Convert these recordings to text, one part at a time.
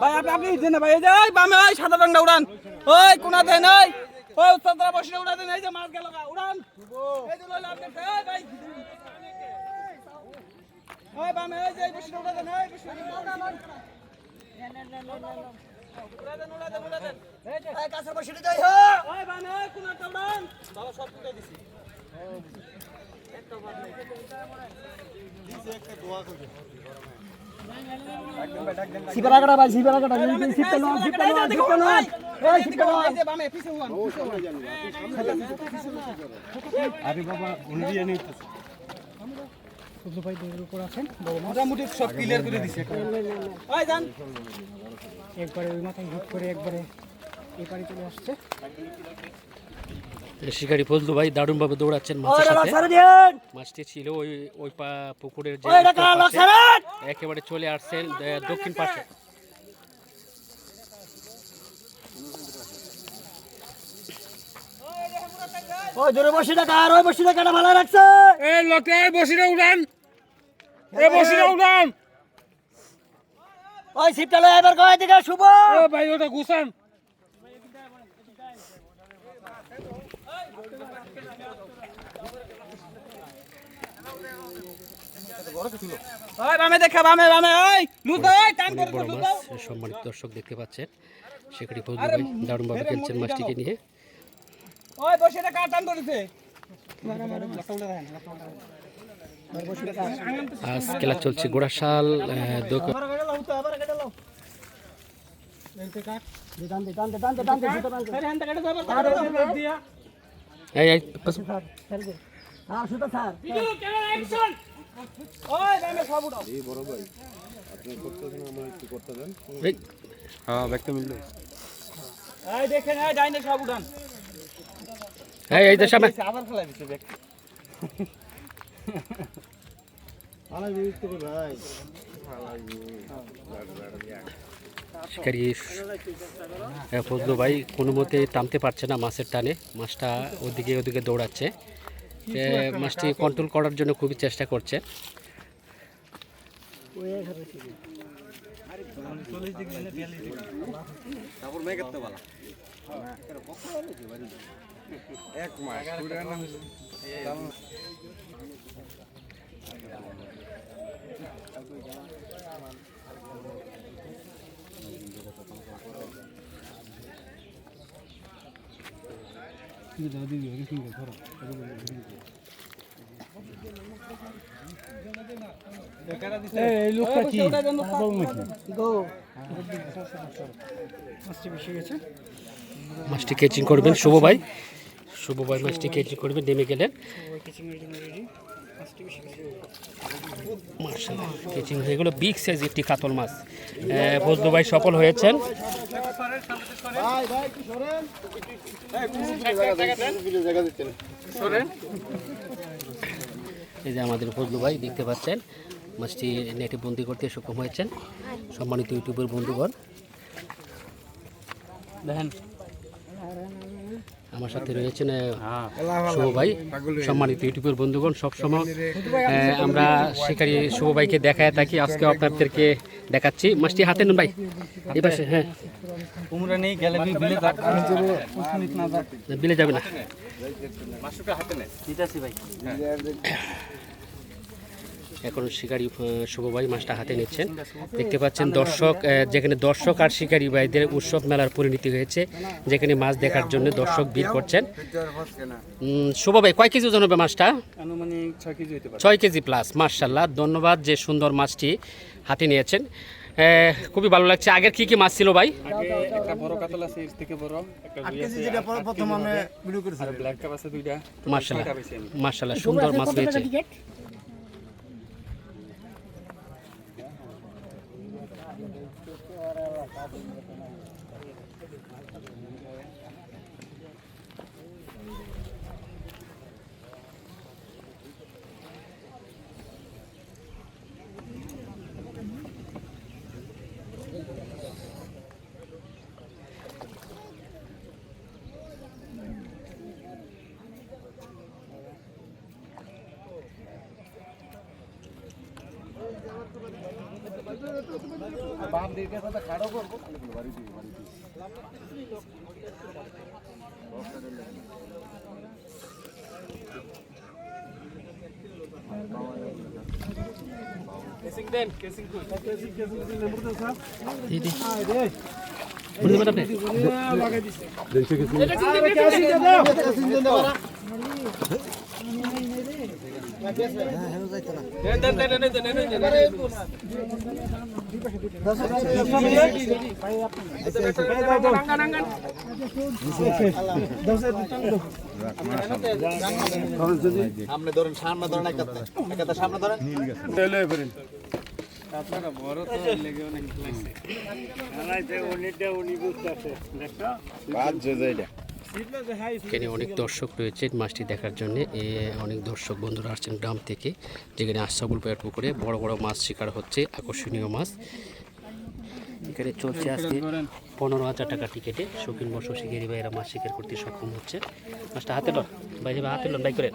ভাই, আপনি দেন না ভাই, এই যে বামে ওই সাদা রংটা উড়ান। ওই কোনা দেন ওই উত্তরটা বসে উড়া দেন এই যে মাছ গেল উড়ান। এই যে লই লাভ দেখতে ভাই। ওই বামে ওই যে বসে উড়া দেন ওই বসে উড়া দেন উড়া দেন উড়া দেন। উড়া দেন এই কাছে বসে যাই হো ওই বামে ওই কোনাটা উড়ান বাবা সব তুলে দিছি। উড়ান সবজি ভাই উপর আছেন মোটামুটি সব ক্লিয়ার করে দিছে ওই যান একবারে ওই মাথায় হিট করে একবারে এই চলে আসছে। শিকারি ফজলু ভাই দারুণভাবে দৌড়াচ্ছেন মাছের সাথে। মাছটি ছিল ওই ওই পা পুকুরের যে একেবারে চলে আসছেন দক্ষিণ পাশে। ওই টাকা ওই ভালো রাখছে এই লোকে বসিরে উড়ান এ বসিরে উড়ান ওই সিপটা লয় এবার কয় দিকে শুভ ও ভাই ওটা গুছান ওই বামে দেখা বামে বামে ওই লুজ ওই টাইম অনেক করে বড় লুজ মাছ সম্মানিত দর্শক দেখতে পাচ্ছেন। শিকারি ফজলু ভাই দারুণভাবে খেলছেন মাছটিকে নিয়ে। আজ খেলা চলছে গোড়াশাল এ, এই, দেখেন এই ডাইনে সব উঠান। এই এই দেশ আবার দেখ শিকারি। ফজলু ভাই কোনো মতে টানতে পারছে না মাছের টানে। মাছটা ওদিকে ওদিকে দৌড়াচ্ছে। মাছটি কন্ট্রোল করার জন্য খুবই চেষ্টা করছে। মাছটি কেচিং করবেন শুভ ভাই। শুভ ভাই মাছটি কেচিং করবেন নেমে গেলেন। মার্শাল্লাহ কেচিং হয়ে গেলো বিগ সাইজ একটি কাতল মাছ। এ, ফজলু ভাই সফল হয়েছেন। এই যে আমাদের ফজলু ভাই দেখতে পাচ্ছেন মাছটি নেটে বন্দি করতে সক্ষম হয়েছেন। সম্মানিত ইউটিউবের বন্ধুগণ। দেখেন আমার সাথে রয়েছেন শুভ ভাই সম্মানিত ইউটিউবের বন্ধুগণ সবসময় আমরা শিকারি শুভ ভাইকে দেখায় থাকি আজকে আপনাদেরকে দেখাচ্ছি। মাছটি হাতে নেন ভাই। এই পাশে হ্যাঁ। তোমরা নেই গেলে বিলে যাবে। না ভাই। এখন শিকারি আহ, শুভ ভাই মাছটা হাতে নিচ্ছেন। দেখতে পাচ্ছেন দর্শক যেখানে দর্শক আর শিকারি ভাইদের উৎসব মেলার পরিণতি হয়েছে যেখানে মাছ দেখার জন্য দর্শক ভিড় করছেন। শুভ ভাই কয় কেজি ওজন হবে মাছটা? ছয় কেজি হতে পারে। ছয় প্লাস মার্শাল্লাহ ধন্যবাদ যে সুন্দর মাছটি হাতে নিয়েছেন। খুবই ভালো লাগছে। আগের কি কি মাছ ছিল ভাই? আগে সুন্দর মাছ কাতল Gracias. এর থেকে বড় একটা দুই আছে যেটা প্রথম আমরা ভিডিও করেছি আর ব্ল্যাক কাপ আছে দুইটা মার্শাল্লাহ ছয়টা পেয়েছি আমি। মার্শাল্লাহ সুন্দর মাছ পেয়েছে টিকেট সামনে ধরেন সামনে ধরেন একটা একটা সামনে ধরেন এখানে অনেক দর্শক রয়েছেন মাছটি দেখার জন্য। এ অনেক দর্শক বন্ধুরা আসছেন গ্রাম থেকে, যেখানে আশাবুল পায়ের পুকুরে বড় বড় মাছ শিকার হচ্ছে, আকর্ষণীয় মাছ। এখানে চলছে আজকে পনেরো হাজার টাকা টিকিটে। শৌখিন বর্ষ শিকারি ভাইয়েরা মাছ শিকার করতে সক্ষম হচ্ছে। মাছটা হাতে লন ভাই যাবে হাতে লন ভাই করেন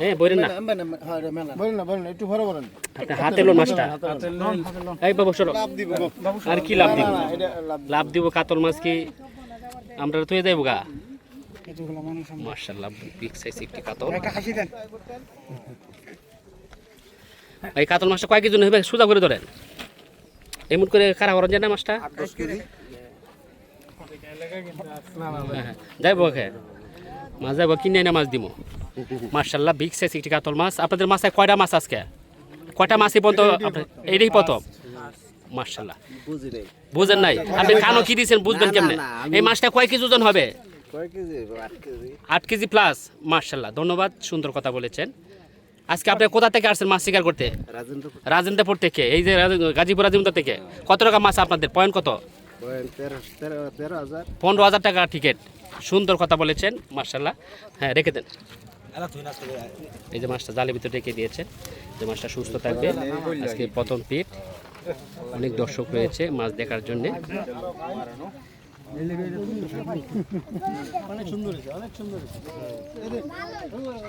হ্যাঁ বলেন না। বলেন না বলেন একটু ভরে বলেন হাতে লন মাছটা। এই বাবু, সরো। আর কি লাভ দিব? লাভ দিব কাতল মাছ কি? আমরা তো যাইব গা। মার্শাল্লাহ বিগ সাইজ একটি কাতল। এই কাতল মাছটা কয় কেজি হবে? সোজা করে ধরেন। এমন করে কারা করেন মাছটা? হ্যাঁ, হ্যাঁ। যাইব ওকে। মাছ যাইব কিনে এনে মাছ দিব মার্শাল্লাহ বিগ সাইজ একটি কাতল মাছ। আপনাদের মাছে কয়টা মাছ আজকে? কয়টা মাছই পর্যন্ত এইটাই প্রথম। মার্শাল্লাহ বুঝেন নাই? আপনি কানো কি দিয়েছেন বুঝবেন কেমনে? এই মাছটা কয় কেজি ওজন হবে? আট কেজি। প্লাস মার্শাল্লাহ ধন্যবাদ সুন্দর কথা বলেছেন। আজকে আপনি কোথা থেকে আসছেন মাছ শিকার করতে? রাজেন্দ্রপুর। থেকে এই যে গাজীপুর রাজেন্দ্র থেকে। কত টাকা মাছ আপনাদের? পয়েন্ট কত? পনেরো হাজার টাকা টিকিট সুন্দর কথা বলেছেন মার্শাল্লাহ হ্যাঁ রেখে দেন। এই যে মাছটা জালের ভিতরে রেখে দিয়েছেন যে মাছটা সুস্থ থাকবে। আজকে প্রথম পিট অনেক দর্শক রয়েছে মাছ দেখার জন্যে।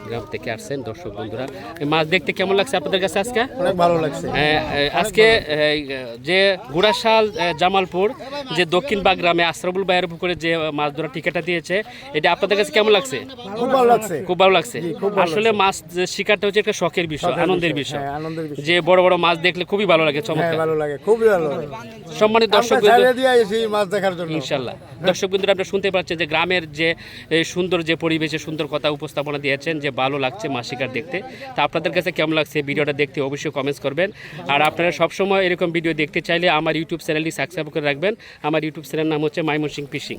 গ্রাম থেকে আসছেন দর্শক বন্ধুরা। মাছ দেখতে কেমন লাগছে আপনাদের কাছে আজকে? অনেক ভালো লাগছে। হ্যাঁ, আজকে যে গুড়াশাল জামালপুর যে দক্ষিণবাগ গ্রামে আশরাফুল বাইয়ের পুকুরে যে মাছ ধরার টিকিটটা দিয়েছে এটা আপনাদের কাছে কেমন লাগছে? খুব ভালো লাগছে। খুব ভালো লাগছে? আসলে মাছ শিকারটা হচ্ছে একটা শখের বিষয় আনন্দের বিষয় হ্যাঁ আনন্দের বিষয়। যে বড় বড় মাছ দেখলে খুবই ভালো লাগে হ্যাঁ চমৎকার। ভালো লাগে খুবই ভালো লাগে। সম্মানিত দর্শক মাছ দেখার জন্য। ইনশাল্লাহ। দর্শক আপনারা শুনতে পাচ্ছেন যে গ্রামের যে সুন্দর যে পরিবেশে সুন্দর কথা উপস্থাপনা দিয়েছেন, যে ভালো লাগছে মাসিকার দেখতে। তা আপনাদের কাছে কেমন লাগছে ভিডিওটা দেখতে অবশ্যই কমেন্টস করবেন। আর আপনারা সবসময় এরকম ভিডিও দেখতে চাইলে আমার ইউটিউব চ্যানেলটি সাবস্ক্রাইব করে রাখবেন। আমার ইউটিউব চ্যানেল নাম হচ্ছে মাইমন সিং ফিশিং